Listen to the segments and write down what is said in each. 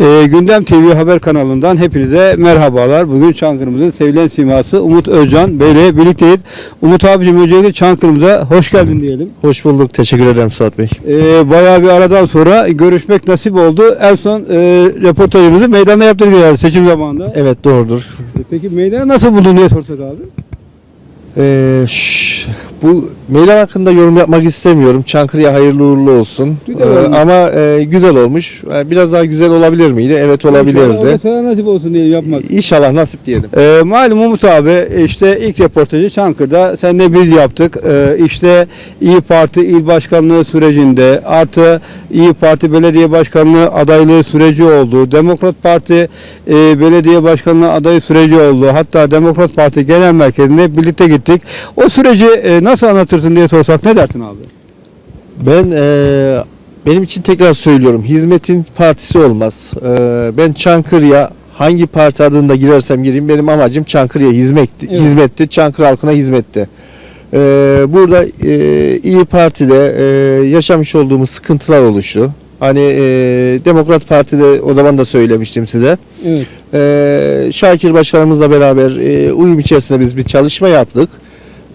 Ee, Gündem TV haber kanalından hepinize merhabalar. Bugün Çankırı'mızın sevilen siması Umut Özcan Bey ile birlikteyiz. Umut abicim öncelikle Çankırı'mıza hoş geldin diyelim. Hoş bulduk. Teşekkür ederim Suat Bey. Ee, bayağı bir aradan sonra görüşmek nasip oldu. En son e, röportajımızı meydanda yaptık yani seçim zamanında. Evet doğrudur. Peki meydanı nasıl buldun diye sorsak abi. Ee, şş, bu meydan hakkında yorum yapmak istemiyorum. Çankırı'ya hayırlı uğurlu olsun. Güzel Ee, olmuş. ama e, güzel olmuş. Ee, Biraz daha güzel olabilir miydi? Evet olabilirdi. sana nasip olsun diye yapmak. İnşallah nasip diyelim. Ee, malum Umut abi işte ilk röportajı Çankırı'da sen de biz yaptık. Ee, işte İyi Parti il başkanlığı sürecinde artı İyi Parti belediye başkanlığı adaylığı süreci oldu. Demokrat Parti e, belediye başkanlığı adayı süreci oldu. Hatta Demokrat Parti genel merkezinde birlikte gittik. O süreci e, nasıl anlatırsın diye sorsak ne dersin abi? Ben e, benim için tekrar söylüyorum. Hizmetin partisi olmaz. E, ben Çankırı'ya hangi parti adında girersem gireyim benim amacım Çankırı'ya hizmetti, Evet. hizmetti. Çankırı halkına hizmetti. E, burada e, İyi Parti'de e, yaşamış olduğumuz sıkıntılar oluştu. Hani e, Demokrat Parti'de o zaman da söylemiştim size. Evet. Ee, Şakir Başkanımızla beraber e, uyum içerisinde biz bir çalışma yaptık.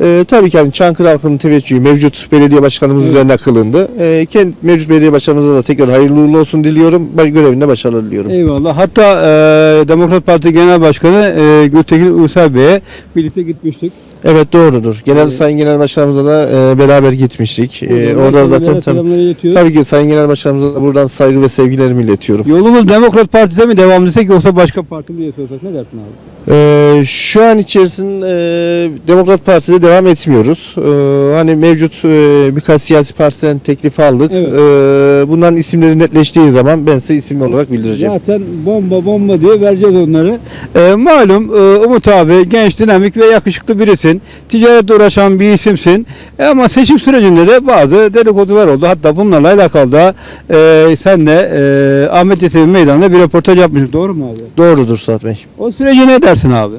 Ee, tabii ki hani Çankırı halkının teveccühü mevcut belediye başkanımız Evet. üzerine kılındı. Ee, kendi mevcut belediye başkanımıza da tekrar hayırlı uğurlu olsun diliyorum. Ben görevinde başarılar diliyorum. Eyvallah. Hatta e, Demokrat Parti Genel Başkanı e, Gültekin Uysal Bey'e birlikte gitmiştik. Evet doğrudur. Genel Evet. Sayın Genel Başkanımızla da e, beraber gitmiştik. Buradan orada zaten iletiyoruz. tabii ki Sayın Genel Başkanımıza da buradan saygı ve sevgilerimi iletiyorum. Yolumuz Demokrat Partisi'ne mi devam etsek yoksa başka parti mi diye sorsak ne dersin abi? Ee, şu an içerisinde e, Demokrat Parti'de devam etmiyoruz. Ee, hani mevcut e, birkaç siyasi partiden teklif aldık. Evet. Ee, bunların isimleri netleştiği zaman ben size isim olarak bildireceğim. Zaten bomba bomba diye vereceğiz onları. Ee, malum e, Umut abi genç, dinamik ve yakışıklı birisin. Ticaretle uğraşan bir isimsin. E, ama seçim sürecinde de bazı dedikodular oldu. Hatta bunlarla alakalı da e, sen de e, Ahmet Yesevi Meydanı'nda bir röportaj yapmıştık. Doğru mu abi? Doğrudur Suat Bey. O sürece ne dersin abi?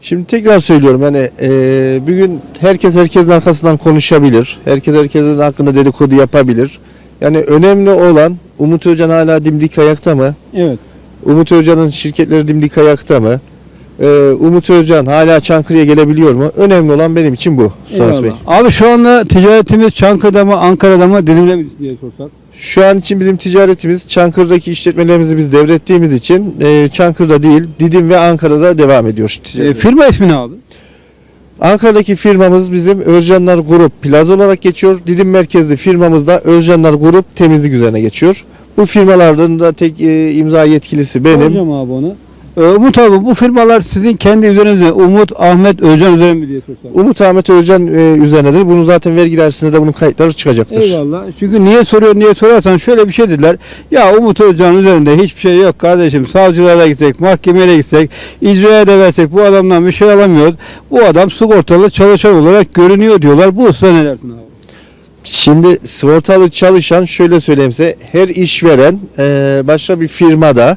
Şimdi tekrar söylüyorum yani e, bugün herkes herkesin arkasından konuşabilir. Herkes herkesin hakkında dedikodu yapabilir. Yani önemli olan Umut Öcan hala dimdik ayakta mı? Evet. Umut Özcan'ın şirketleri dimdik ayakta mı? Ee, Umut Özcan hala Çankırı'ya gelebiliyor mu? Önemli olan benim için bu Suat Eyvallah. Bey. Abi şu anda ticaretimiz Çankırı'da mı Ankara'da mı Didim'de mi diye sorsak. Şu an için bizim ticaretimiz Çankırı'daki işletmelerimizi biz devrettiğimiz için e, Çankırı'da değil Didim ve Ankara'da devam ediyor. E, firma ismi ne abi? Ankara'daki firmamız bizim Özcanlar Grup Plaza olarak geçiyor. Didim merkezli firmamız da Özcanlar Grup temizlik üzerine geçiyor. Bu firmalardan da tek e, imza yetkilisi benim. Soracağım abi onu. Ee, Umut abi bu firmalar sizin kendi üzerinizde Umut, Ahmet, Özcan üzerine mi diye sorsak. Umut Ahmet Özcan e, üzerinedir. Bunun zaten vergi dairesinde de bunun kayıtları çıkacaktır. Eyvallah. Çünkü niye soruyor niye sorarsan şöyle bir şey dediler. Ya Umut Özcan üzerinde hiçbir şey yok kardeşim. Savcılara gitsek, mahkemeye de gitsek, icraya da versek bu adamdan bir şey alamıyoruz. Bu adam sigortalı çalışan olarak görünüyor diyorlar. Bu usta ne dersin abi? Şimdi sigortalı çalışan şöyle söyleyeyim size her işveren e, başka bir firmada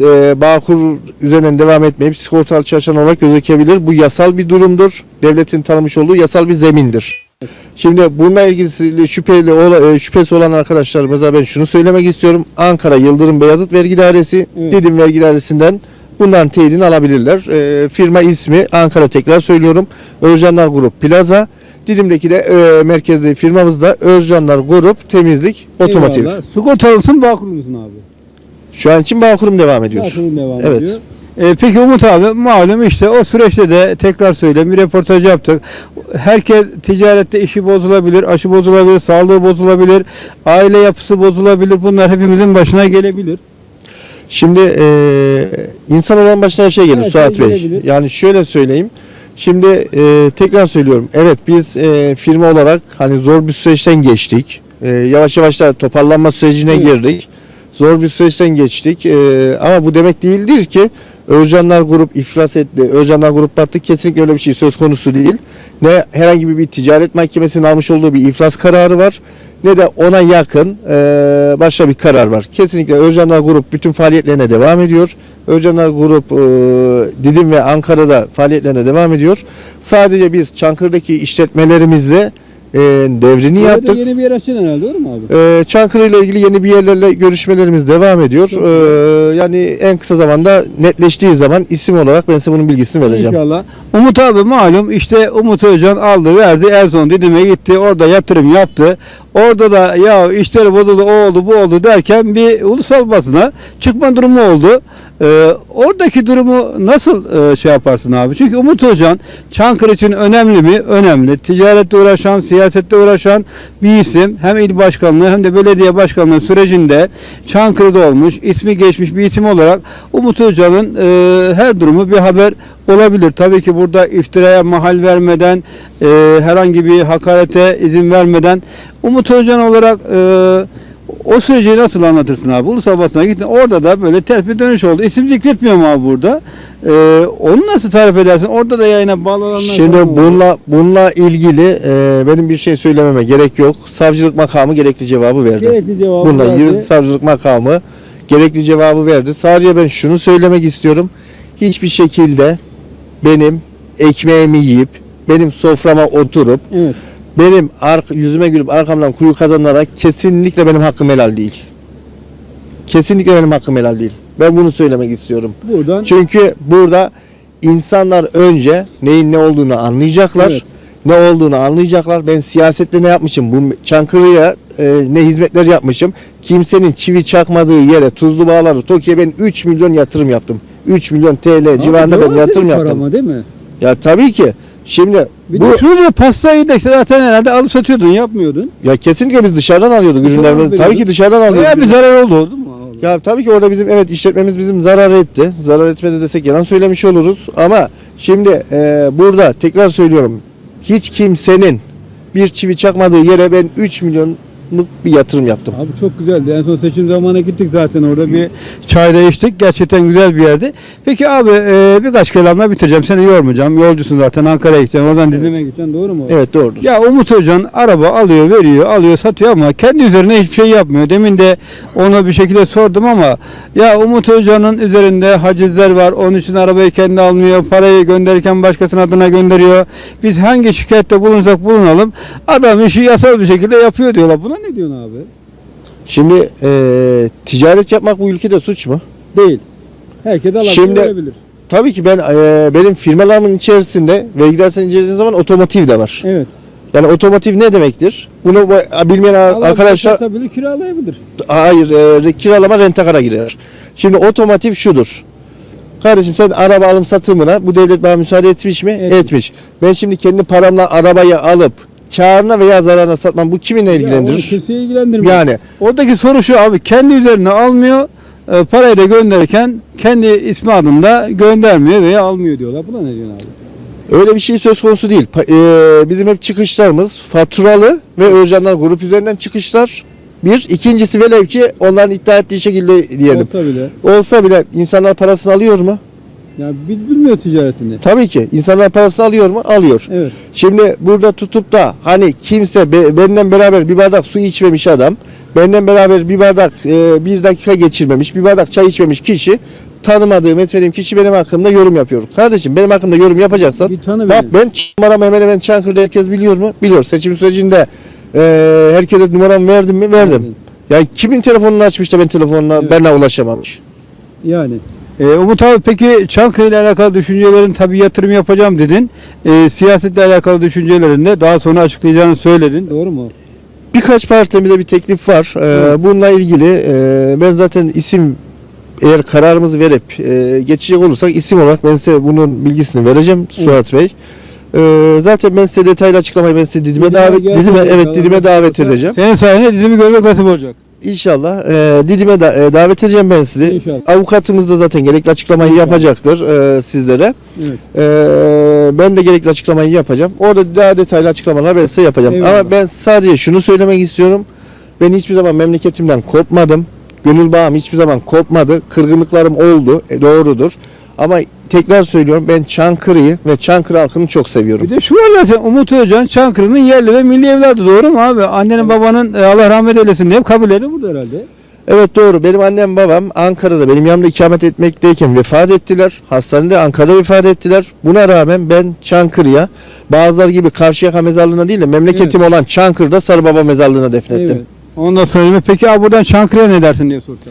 e, Bağkur üzerinden devam etmeyip sigortalı çalışan olarak gözükebilir. Bu yasal bir durumdur. Devletin tanımış olduğu yasal bir zemindir. Şimdi bununla ilgili şüpheli e, şüphesi olan arkadaşlarımıza ben şunu söylemek istiyorum. Ankara Yıldırım Beyazıt Vergi Dairesi, Evet. Didim Vergi Dairesi'nden bunların teyidini alabilirler. E, firma ismi Ankara tekrar söylüyorum. Özcanlar Grup Plaza. Didim'deki de e, merkezli firmamız da Özcanlar Grup Temizlik Otomotiv. Eyvallah. Sigortalı mısın, Bağkurlu musun abi? Şu an için Bağkurum devam ediyor. Bağkurlu devam Evet. ediyor. Ee, peki Umut abi malum işte o süreçte de tekrar söyleyeyim bir röportaj yaptık. Herkes ticarette işi bozulabilir, aşı bozulabilir, sağlığı bozulabilir, aile yapısı bozulabilir. Bunlar hepimizin başına gelebilir. Şimdi e, insan olan başına her şey gelir Suat şey Bey. gelebilir. Yani şöyle söyleyeyim. Şimdi e, tekrar söylüyorum. Evet biz e, firma olarak hani zor bir süreçten geçtik. E, yavaş yavaş da toparlanma sürecine Evet. girdik. Zor bir süreçten geçtik. E, ama bu demek değildir ki Özcanlar Grup iflas etti. Özcanlar Grup battı. Kesinlikle öyle bir şey söz konusu değil. Ne herhangi bir ticaret mahkemesinin almış olduğu bir iflas kararı var ne de ona yakın e, başka bir karar var. Kesinlikle Özcanlar Grup bütün faaliyetlerine devam ediyor. Özcanlar Grup e, Didim ve Ankara'da faaliyetlerine devam ediyor. Sadece biz Çankırı'daki işletmelerimizde e, devrini Burada yaptık. yeni bir yer açacaksın herhalde doğru mu abi? Ee, Çankırı ile ilgili yeni bir yerlerle görüşmelerimiz devam ediyor. Ee, yani en kısa zamanda netleştiği zaman isim olarak ben size bunun bilgisini vereceğim. İnşallah. Umut abi malum işte Umut Özcan aldı verdi son Didim'e gitti orada yatırım yaptı. Orada da ya işleri bozuldu o oldu bu oldu derken bir ulusal basına çıkma durumu oldu. Ee, oradaki durumu nasıl e, şey yaparsın abi? Çünkü Umut Özcan Çankırı için önemli mi? Önemli. Ticaretle uğraşan, siyasette uğraşan bir isim. Hem il başkanlığı hem de belediye başkanlığı sürecinde Çankırı'da olmuş, ismi geçmiş bir isim olarak Umut Özcan'ın e, her durumu bir haber olabilir. Tabii ki burada iftiraya mahal vermeden, e, herhangi bir hakarete izin vermeden Umut Özcan olarak e, o süreci nasıl anlatırsın abi? Ulusal basına gittin. Orada da böyle ters bir dönüş oldu. İsim zikretmiyorum abi burada. E, onu nasıl tarif edersin? Orada da yayına bağlananlar Şimdi falan oldu. bununla bununla ilgili e, benim bir şey söylememe gerek yok. Savcılık makamı gerekli cevabı verdi. gerekli cevabı Bununla verdi. ilgili savcılık makamı gerekli cevabı verdi. Sadece ben şunu söylemek istiyorum. Hiçbir şekilde benim ekmeğimi yiyip benim soframa oturup Evet. Benim ark yüzüme gülüp arkamdan kuyu kazanarak kesinlikle benim hakkım helal değil. Kesinlikle benim hakkım helal değil. Ben bunu söylemek istiyorum. Buradan Çünkü burada insanlar önce neyin ne olduğunu anlayacaklar. Evet. Ne olduğunu anlayacaklar. Ben siyasette ne yapmışım? Bu Çankırı'ya e, ne hizmetler yapmışım? Kimsenin çivi çakmadığı yere tuzlu bağları Tokyo'ya ben 3 milyon yatırım yaptım. 3 milyon TL civarında Abi, ben doğru yatırım yaptım. parama değil mi? Ya tabii ki. Şimdi Bir bu de şunu diyor pastayı da zaten herhalde alıp satıyordun yapmıyordun. ya kesinlikle biz dışarıdan alıyorduk Dışarıdan ürünlerimizi. Tabii ki dışarıdan alıyorduk. Bayağı bir zarar oldu oldu mu? Ya tabii ki orada bizim evet işletmemiz bizim zarar etti. Zarar etmedi desek yalan söylemiş oluruz. Ama şimdi e, burada tekrar söylüyorum. Hiç kimsenin bir çivi çakmadığı yere ben 3 milyonluk bir yatırım yaptım. Abi çok güzeldi. En son seçim zamanı gittik zaten orada bir çayda içtik. Gerçekten güzel bir yerdi. Peki abi e, birkaç kelamla bitireceğim. Seni yormayacağım. Yolcusun zaten Ankara'ya gideceksin. Oradan Didim'e gideceksin. Doğru mu? Evet doğrudur. Ya Umut Hocan araba alıyor, veriyor, alıyor, satıyor ama kendi üzerine hiçbir şey yapmıyor. Demin de ona bir şekilde sordum ama ya Umut Hoca'nın üzerinde hacizler var. Onun için arabayı kendi almıyor. Parayı gönderirken başkasının adına gönderiyor. Biz hangi şikayette bulunsak bulunalım. Adam işi yasal bir şekilde yapıyor diyorlar. Buna ne diyorsun abi? Şimdi e, ticaret yapmak bu ülkede suç mu? Değil. Herkes alabilir, verebilir. Tabii ki ben e, benim firmalarımın içerisinde vergi dairesini incelediğiniz zaman otomotiv de var. Evet. Yani otomotiv ne demektir? Bunu bu- bilmeyen arkadaşlar Satabilir, kiralayabilir. Hayır, e, kiralama rentakara girer. Şimdi otomotiv şudur. Kardeşim sen araba alım satımına bu devlet bana müsaade etmiş mi? Etmiş. Etmiş. Ben şimdi kendi paramla arabayı alıp karına veya zararına satmam bu kimin Ya onu ilgilendirir? kimseyi ilgilendirmiyor. Yani Oradaki soru şu abi kendi üzerine almıyor e, parayı da gönderirken kendi ismi adında göndermiyor veya almıyor diyorlar. Buna ne diyorsun abi? öyle bir şey söz konusu değil. Pa- e, bizim hep çıkışlarımız faturalı ve Özcanlar grup üzerinden çıkışlar. Bir. ikincisi velev ki onların iddia ettiği şekilde diyelim. Olsa bile. Olsa bile insanlar parasını alıyor mu? Ya biz bilmiyor ticaretini. Tabii ki. İnsanlar parasını alıyor mu? Alıyor. Evet. Şimdi burada tutup da hani kimse be, benden beraber bir bardak su içmemiş adam, benden beraber bir bardak e, bir dakika geçirmemiş, bir bardak çay içmemiş kişi tanımadığım, etmediğim kişi benim hakkımda yorum yapıyor. Kardeşim benim hakkımda yorum yapacaksan Bir tanı bak ben numaramı hemen hemen Çankırı'da herkes biliyor mu? Biliyor. Seçim sürecinde e, herkese numaramı verdim mi? Verdim. Yani kimin telefonunu açmış da ben telefonuna Evet. benimle ulaşamamış. Yani. E, Umut abi peki Çankırı ile alakalı düşüncelerin tabii yatırım yapacağım dedin. E, siyasetle alakalı düşüncelerini de daha sonra açıklayacağını söyledin. Doğru mu? Birkaç partimize bir teklif var. Ee, bununla ilgili e, ben zaten isim eğer kararımızı verip e, geçecek olursak isim olarak ben size bunun bilgisini vereceğim Suat Bey. Ee, zaten ben size detaylı açıklamayı ben size Didim'e Didim'e davet Didim'e evet. Didim'e davet edeceğim. Senin sayende dizimi görmek nasip olacak. İnşallah e, Didim'e da, e, davet edeceğim ben sizi. İnşallah. Avukatımız da zaten gerekli açıklamayı İnşallah. yapacaktır e, sizlere. Evet. Ee, ben de gerekli açıklamayı yapacağım. Orada daha detaylı açıklamalar ben size yapacağım. Eyvallah. Ama ben sadece şunu söylemek istiyorum. Ben hiçbir zaman memleketimden kopmadım. Gönül bağım hiçbir zaman kopmadı. Kırgınlıklarım oldu. E, doğrudur. Ama tekrar söylüyorum ben Çankırı'yı ve Çankırı halkını çok seviyorum. Bir de şu var zaten Umut Özcan Çankırı'nın yerli ve milli evladı doğru mu abi? Annenin babanın e, Allah rahmet eylesin diye kabilleri burada herhalde. Evet doğru. Benim annem babam Ankara'da benim yanımda ikamet etmekteyken vefat ettiler. Hastanede Ankara'da vefat ettiler. Buna rağmen ben Çankırı'ya bazıları gibi Karşıyaka mezarlığına değil de memleketim olan Çankırı'da Sarıbaba mezarlığına defnettim. Evet. Ondan sonra peki abi buradan Çankırı'ya ne dersin diye sorsa.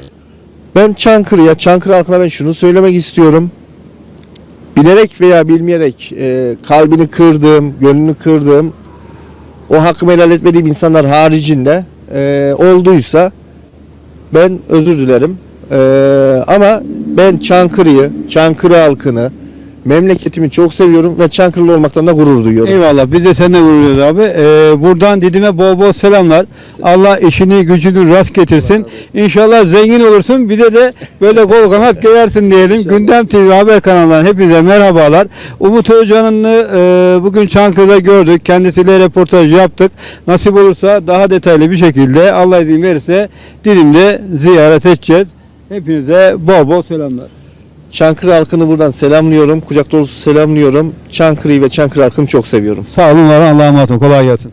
Ben Çankırı'ya, Çankırı halkına ben şunu söylemek istiyorum. Bilerek veya bilmeyerek e, kalbini kırdığım, gönlünü kırdığım, o hakkımı helal etmediğim insanlar haricinde e, olduysa ben özür dilerim. E, ama ben Çankırı'yı, Çankırı halkını, memleketimi çok seviyorum ve Çankırılı olmaktan da gurur duyuyorum. Eyvallah biz de seninle gurur duyuyoruz abi. Ee, buradan Didim'e bol bol selamlar. Allah işini gücünü rast getirsin. İnşallah zengin olursun. Bize de böyle kol kanat gerersin diyelim. Gündem TV haber kanalından hepinize merhabalar. Umut Özcan'ı e, bugün Çankırı'da gördük. Kendisiyle röportaj yaptık. Nasip olursa daha detaylı bir şekilde Allah izin verirse Didim'de ziyaret edeceğiz. Hepinize bol bol selamlar. Çankırı halkını buradan selamlıyorum. Kucak dolusu selamlıyorum. Çankırı'yı ve Çankırı halkını çok seviyorum. Sağ olun. Allah'a emanet olun. Kolay gelsin.